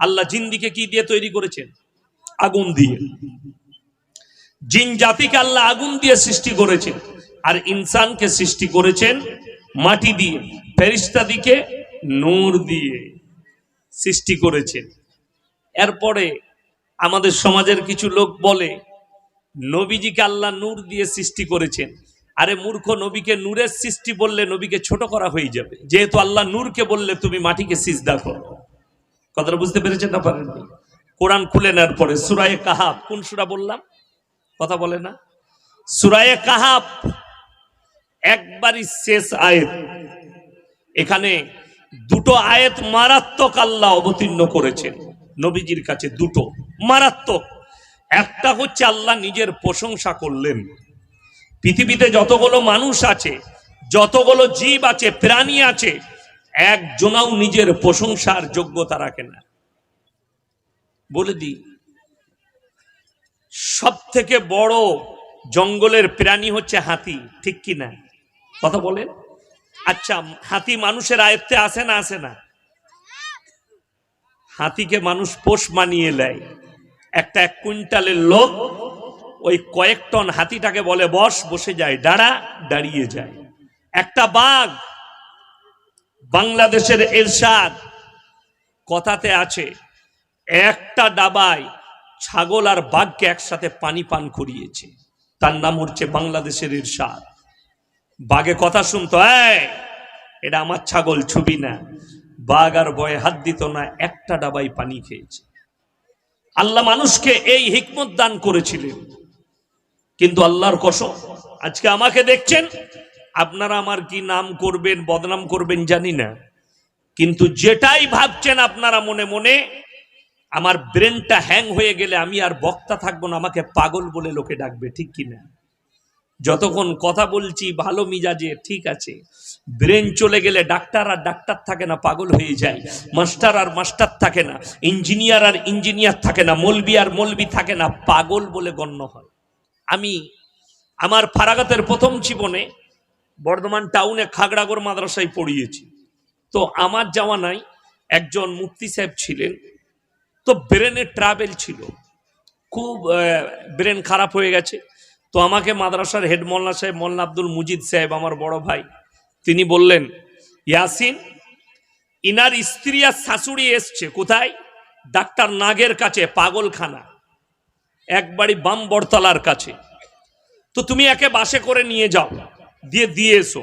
আল্লাহ জিন্দিকে কি দিয়ে তৈরি করেছেন? আগুন দিয়ে। জিন জাতিকে আল্লাহ আগুন দিয়ে সৃষ্টি করেছেন আর ইনসানকে সৃষ্টি করেছেন মাটি দিয়ে, ফেরিস্তা দিকে নূর দিয়ে সৃষ্টি করেছেন। এরপরে আমাদের সমাজের কিছু লোক বলে, নবীজিকে আল্লাহ নূর দিয়ে সৃষ্টি করেছেন। আরে মূর্খ, নবীকে নূরের সৃষ্টি বললে নবীকে ছোট করা হয়ে যাবে। যেহেতু আল্লাহ নূরকে বললে তুমি মাটিকে সিজদা করো। কথাটা বুঝতে পেরেছেন না পারেননি কোরআন খুলে নেওয়ার পরে সুরায়ে কাহাব, কোন সুরা বললাম? কথা বলে না। সুরায়ে কাহাব, একবারই শেষ আয়াত। এখানে দুটো আয়েত মারাত্মক আল্লাহ অবতীর্ণ করেছেন। নবীজির কাছে দুটো। মারাত্মক। একটা হচ্ছে আল্লাহ নিজের প্রশংসা করলেন। পৃথিবীতে যতগুলো মানুষ আছে, যতগুলো জীব আছে, প্রাণী আছে একজনাও নিজের প্রশংসার যোগ্যতা রাখে না। বলে দিই সব থেকে বড় জঙ্গলের প্রাণী হচ্ছে হাতি, ঠিক কি না? কথা বলেন আচ্ছা হাতি মানুষের আয়ত্তে আসে না আসে না? হাতিকে মানুষ পোষ মানিয়ে নেয়। একটা এক কুইন্টালের লোক ওই কয়েক টন হাতিটাকে বলে, বস, বসে যায়, দাঁড়া, দাঁড়িয়ে যায়। একটা বাঘ বাংলাদেশের এরশাদ কথাতে আছে, একটা ডাবায় ছাগল আর বাঘকে একসাথে পানি পান করিয়েছে। তার নাম হচ্ছে বাংলাদেশের ইরশাদ বাঘে কথা শুনতো এটা আমার ছাগল, ছবি না। বাঘ আর বয়ে হাত দিত না, একটা ডাবাই পানি খেয়েছে। আল্লাহ মানুষকে এই হিকমত দান করেছিলেন। কিন্তু আল্লাহর কসম, আজকে আমাকে দেখছেন আপনারা আমার কি নাম করবেন, বদনাম করবেন জানি না। কিন্তু যেটাই ভাবছেন আপনারা মনে মনে, আমার ব্রেনটা হ্যাং হয়ে গেলে আমি আর বক্তা থাকব না, আমাকে পাগল বলে লোকে ডাকবে, ঠিক কিনা যতক্ষণ কথা বলছি, ভালো মিজাজে, ঠিক আছে। ব্রেন চলে গেলে ডাক্তার আর ডাক্তার থাকে না, পাগল হয়ে যায়। মাস্টার আর মাস্টার থাকে না, ইঞ্জিনিয়ার আর ইঞ্জিনিয়ার থাকে না, মলবি আর মলবি থাকে না, পাগল বলে গণ্য হয়। আমি আমার ফারাগাতের প্রথম জীবনে বর্ধমান টাউনে খাগড়াগড় মাদ্রাসায় পড়িয়েছি। তো আমার যাওয়া নাই, একজন মুফতি সাহেব ছিলেন। তো ব্রেনের ট্রাভেল ছিল। খুব ব্রেন খারাপ হয়ে গেছে। তো আমাকে মাদ্রাসার হেড মোল্লা সাহেব মোল্লা আব্দুল মুজিদ সাহেব, আমার বড় ভাই, তিনি বললেন, ইয়াসিন, ইনার স্ত্রী আর শাশুড়ি এসছে, কোথায়? ডাক্তার নাগের কাছে, পাগলখানা, একবারই বাম বড়তলার কাছে। তো তুমি একে বাসে করে নিয়ে যাও। দিয়ে দিয়ে এসো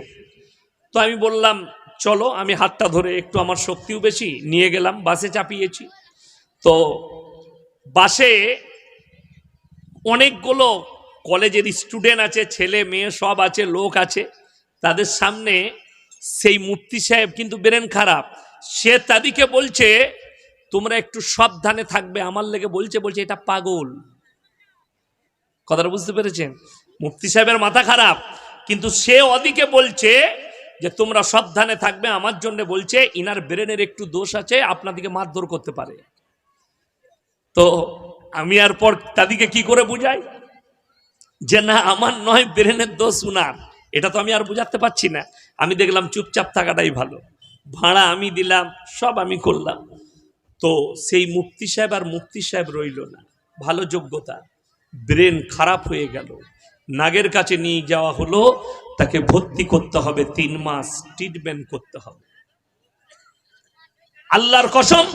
তো আমি বললাম, চলো, আমি হাতটা ধরে একটু আমার শক্তিও বেশি, নিয়ে গেলাম, বাসে চাপিয়েছি। তো বাসে অনেকগুলো কলেজের স্টুডেন্ট আছে, ছেলে, মেয়ে, সব আছে, লোক আছে। তাদের সামনে সেই মুফতি সাহেব কিন্তু বেরেন খারাপ। সে তাদেরকে বলছে, তোমরা একটু সাবধানে থাকবে, আমার লেগে বলছে বলছে, এটা পাগল। কথাটা বুঝতে পেরেছেন? মুফতি সাহেবের মাথা খারাপ। কিন্তু সে ওদিকে বলছে যে, তোমরা সাবধানে থাকবে। আমার জন্য বলছে, ইনার ব্রেনের একটু দোষ আছে আপনাদেরকে মারধর করতে পারে। তো আমি আর পর তাদেরকে কি করে বুঝাই? যে, না, আমার নয়, ব্রেনের দোষ উনার। এটা তো আমি আর বুঝাতে পারছি না। আমি দেখলাম চুপচাপ থাকাটাই ভালো। ভাড়া আমি দিলাম, সব আমি করলাম। তো সেই মুফতি সাহেব আর মুফতি সাহেব রইল না। ভালো যোগ্যতা। ব্রেন খারাপ হয়ে গেল। নাগের কাছে নিয়ে যাওয়া হলো, তাকে ভর্তি করতে হবে, তিন মাস ট্রিটমেন্ট করতে হবে। আল্লাহর কসম,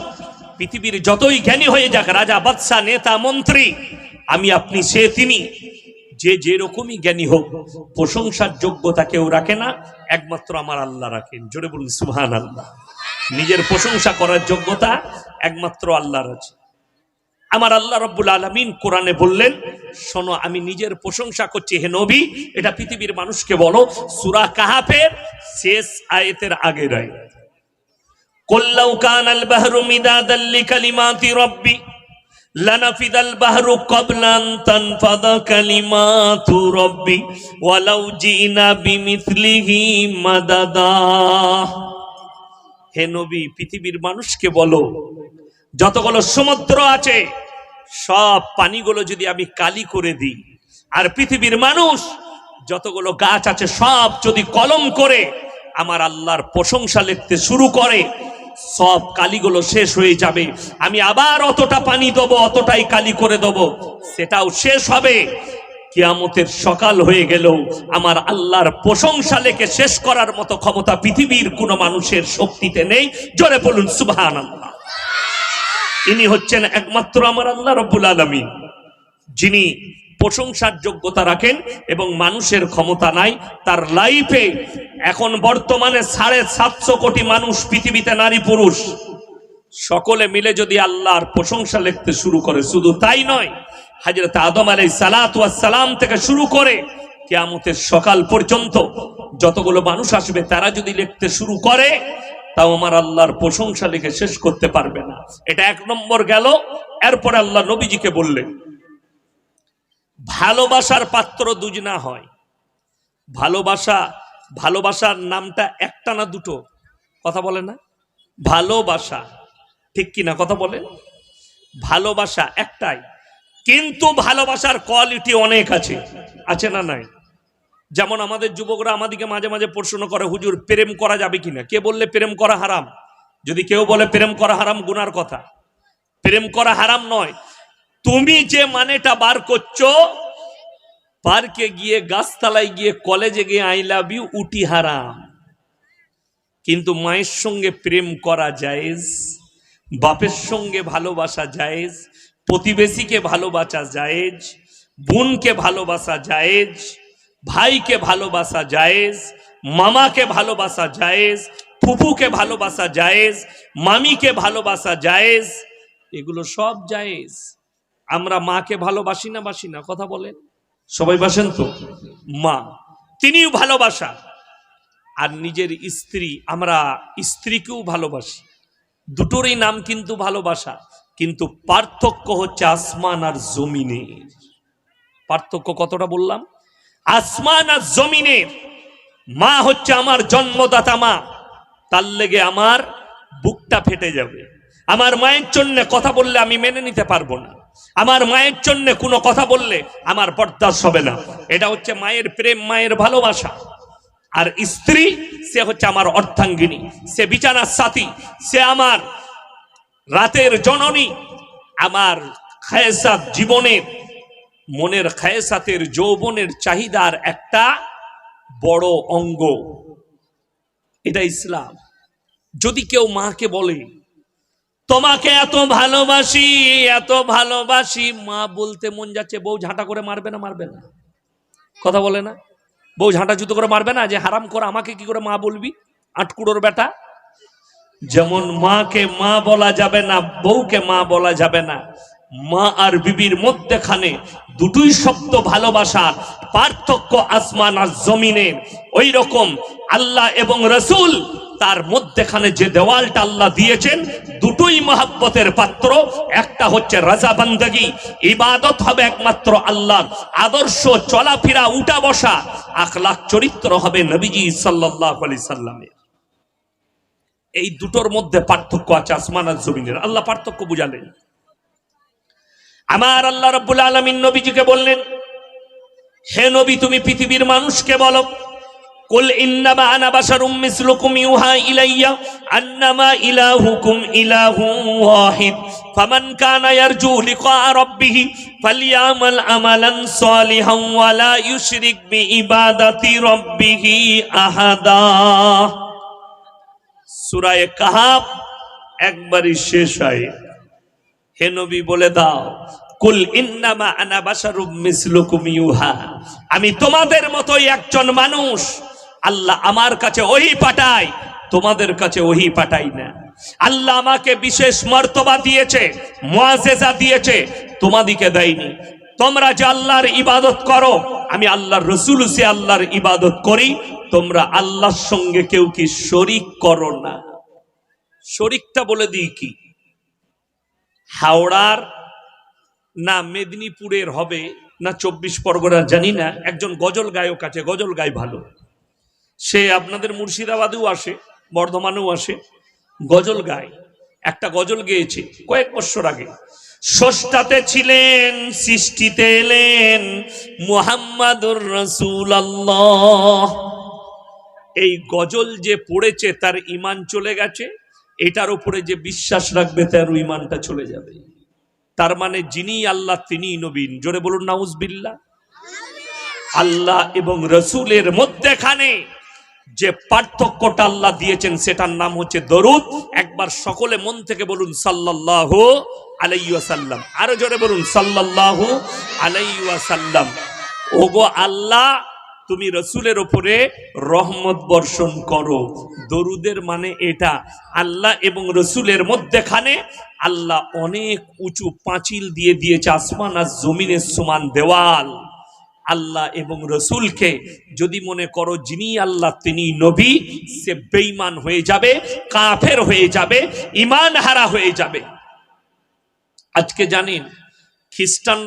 পৃথিবীর যতই জ্ঞানী হয়ে যাক, রাজা বাদশাহ নেতা, মন্ত্রী, আমি আপনি, সে, তিনি, যে যে রকমই জ্ঞানী হোক, প্রশংসার যোগ্যতা কেউ রাখে না, একমাত্র আমার আল্লাহ রাখেন। জোরে বলুন সুহান আল্লাহ নিজের প্রশংসা করার যোগ্যতা একমাত্র আল্লাহর আছে আমার আল্লাহ রব্বুল আলমিন কোরআনে বললেন, শোনো, আমি নিজের প্রশংসা করছি, হে নবী, এটা পৃথিবীর মানুষকে বলো, সুরা কাহাফের শেষ আয়েতের আগের জিনা বিমিথলিহি মাদাদা। হে নবী, পৃথিবীর মানুষকে বলো যতগুলো সমুদ্র আছে, সব পানিগুলো যদি আমি কালি করে দিই, আর পৃথিবীর মানুষ যতগুলো গাছ আছে, সব যদি কলম করে আমার আল্লাহর প্রশংসা লিখতে শুরু করে, সব কালিগুলো শেষ হয়ে যাবে। আমি আবার অতটা পানি দেবো, অতটাই কালি করে দেবো। সেটাও শেষ হবে। কিয়ামতের সকাল হয়ে গেল। আমার আল্লাহর প্রশংসা লেখে শেষ করার মতো ক্ষমতা পৃথিবীর কোনো মানুষের শক্তিতে নেই। জোরে বলুন আল্লাহ ইনি হচ্ছেন একমাত্র আমার আল্লাহ রব্বুল আলমী যিনি প্রশংসার যোগ্যতা রাখেন এবং মানুষের ক্ষমতা নাই, তার লাইফে এখন বর্তমানে সাড়ে সাতশো কোটি মানুষ পৃথিবীতে নারী পুরুষ। সকলে মিলে যদি আল্লাহর প্রশংসা লিখতে শুরু করে, শুধু তাই নয় হাজরত আদম আলাই সালাম থেকে শুরু করে কেয়ামতের সকাল পর্যন্ত যতগুলো মানুষ আসবে, তারা যদি লিখতে শুরু করে তাও আমার আল্লাহর প্রশংসা লিখে শেষ করতে পারবে না। এটা এক নম্বর গেল, এরপরে আল্লাহ নবীজিকে বললেন, ভালোবাসার পাত্র দুজনা হয়। ভালোবাসা, ভালোবাসার নামটা একটা না দুটো? কথা বলে না? ভালোবাসা, ঠিক কি না কথা বলে? ভালোবাসা একটাই, কিন্তু ভালোবাসার কোয়ালিটি অনেক আছে। আছে না নাই? যেমন আমাদের যুবকরা আমাদেরকে মাঝে মাঝে প্রশ্ন করে, হুজুর, প্রেম করা যাবে কিনা? কে বললে, প্রেম করা হারাম। যদি কেউ বলে, প্রেম করা হারাম, গুনার কথা। প্রেম করা হারাম নয়। তুমি যে মানেটা বার করছ, পার্কে গিয়ে, গাছতলায় গিয়ে, কলেজে গিয়ে, আই লাভ ইউ, উটি হারাম। কিন্তু মায়ের সঙ্গে প্রেম করা জায়েজ, বাপের সঙ্গে ভালোবাসা জায়েজ, প্রতিবেশীকে ভালোবাসা জায়েজ, বোনকে ভালোবাসা জায়েজ ভাইকে ভালোবাসা জায়েজ, মামাকে ভালোবাসা জায়েজ, ফুফুকে ভালোবাসা জায়েজ, মামিকে ভালোবাসা জায়েজ, এগুলো সব জায়েজ। আমরা মাকে ভালোবাসি না বাসি না, কথা বলেন। সবাই বাসেন তো? মা, তিনিও ভালোবাসা। আর নিজের স্ত্রী, আমরা স্ত্রীকেও ভালোবাসি। দুটোরই নাম কিন্তু ভালোবাসা, কিন্তু পার্থক্য হচ্ছে আসমান আর জমিনের। পার্থক্য কতটা বললাম? আসমান আর জমিনের মা হচ্ছে আমার জন্মদাতা মা, তার লেগে আমার বুকটা ফেটে যাবে। আমার মায়ের জন্য কথা বললে আমি মেনে নিতে পারব না। আমার মায়ের জন্য কোনো কথা বললে আমার বরদাস্ত হবে না। এটা হচ্ছে মায়ের প্রেম, মায়ের ভালোবাসা। আর স্ত্রী, সে হচ্ছে আমার অর্থাঙ্গিনী সে বিছানার সাথী, সে আমার রাতের জননী, আমার খায়সাত জীবনের মনের খায়সাতের যৌবনের চাহিদার একটা বড় অঙ্গ। এটা ইসলাম। যদি কেউ মাকে বলে, তোমাকে এত ভালোবাসি এত ভালোবাসি। মা বলতে মন যাচ্ছে, বউ ঝাঁটা করে মারবে না মারবে না। কথা বলে না। বউ ঝাঁটা জুতো করে মারবে না, যে হারাম করে, আমাকে কি করে মা বলবি? আটকুড়োর বেটা? যেমন মাকে মা বলা যাবে না, বউকে মা বলা যাবে না। মা আর বিবির মধ্যেখানে দুটোই শব্দ ভালোবাসার পার্থক্য আসমান আর জমিনের। ওই রকম আল্লাহ এবং রসুল, তার মধ্যেখানে যে দেওয়ালটা আল্লাহ দিয়েছেন, দুটোই মহাব্বতের পাত্র। একটা হচ্ছে রাজা বান্দগি, ইবাদত হবে একমাত্র আল্লাহ আদর্শ চলাফেরা, উঠা বসা, আখলাখ চরিত্র হবে নবীজি সাল্লাহ আলি সাল্লামের। এই দুটোর মধ্যে পার্থক্য আছে আসমান আর জমিনের। আল্লাহ পার্থক্য বুঝালেন। আমার আল্লাহ রব্বুল আলমিন নবীজিকে বললেন, হে নবী, তুমি পৃথিবীর মানুষকে বলো, কুল ইন্নামা আনা বাশারুম মিসলুকুম ইউহা ইলাইয়া, আন্নামা ইলাহুকুম ইলাহু ওয়াহিদ, ফামান কানা ইয়ারজু লিকা রাব্বিহি ফালইয়ামাল আমালান সালিহান ওয়া লা ইউশরিক বিইবাদাতি রাব্বিহি আহাদা। সুরায় কাহাব একবারই শেষ হয়। হে নবী বলে দাও, কুল ইন্নামা আনা বাশারুম মিসলুকুম ইউহা। আমি তোমাদের মতোই একজন মানুষ। আল্লাহ আমার কাছে ওহি পাঠায়, তোমাদের কাছে ওহি পাঠাই না। আল্লাহ আমাকে বিশেষ মর্তবা দিয়েছে মুআজেজা দিয়েছে, তোমাদিকে দেয়নি। তোমরা যে আল্লাহর ইবাদত করো, আমি আল্লাহর রসুল সে আল্লাহর ইবাদত করি, তোমরা আল্লাহর সঙ্গে কেউ কি শরিক করো না। শরিকটা বলে দিই কি? হাওড়ার, না মেদিনীপুরের হবে, না চব্বিশ পরগনার, জানি না, একজন গজল গায়ক আছে, গজল গায় ভালো। সে আপনাদের মুর্শিদাবাদেও আসে, বর্ধমানেও আসে, গজল গায়। একটা গজল গেয়েছে কয়েক বছর আগে। ষষ্ঠাতে ছিলেন, সৃষ্টিতে এলেন মুহাম্মাদুর রসুল এই গজল যে পড়েছে, তার ইমান চলে গেছে। এটার উপরে যে বিশ্বাস রাখবে, তার ইমানটা চলে যাবে। তার মানে যিনি আল্লাহ তিনি নবীন জোরে বলুন, নাউজবিল্লাহ। আল্লাহ এবং রসুলের মধ্যেখানে যে পার্থক্যটা আল্লাহ দিয়েছেন, সেটার নাম হচ্ছে দরুদ। একবার সকলে মন থেকে বলুন, সাল্লাল্লাহ আলাইসাল্লাম আরও জোরে বলুন, সাল্লাল্লাহ আলাইসাল্লাম ওগো আল্লাহ তুমি রসুলের ওপরে রহমত বর্ষণ করো। দরুদের মানে এটা। আল্লাহ এবং রসুলের মধ্যেখানে আল্লাহ অনেক উঁচু পাঁচিল দিয়ে দিয়েছে, আসমান আর জমিনের সমান দেওয়াল। আল্লাহ এবং রসুলকে যদি মনে করো যিনি আল্লাহ, তিনি নবী, সে বেঈমান হয়ে যাবে, কাফের হয়ে যাবে ইমান হারা হয়ে যাবে। আজকে জানেন, খ্রিস্টান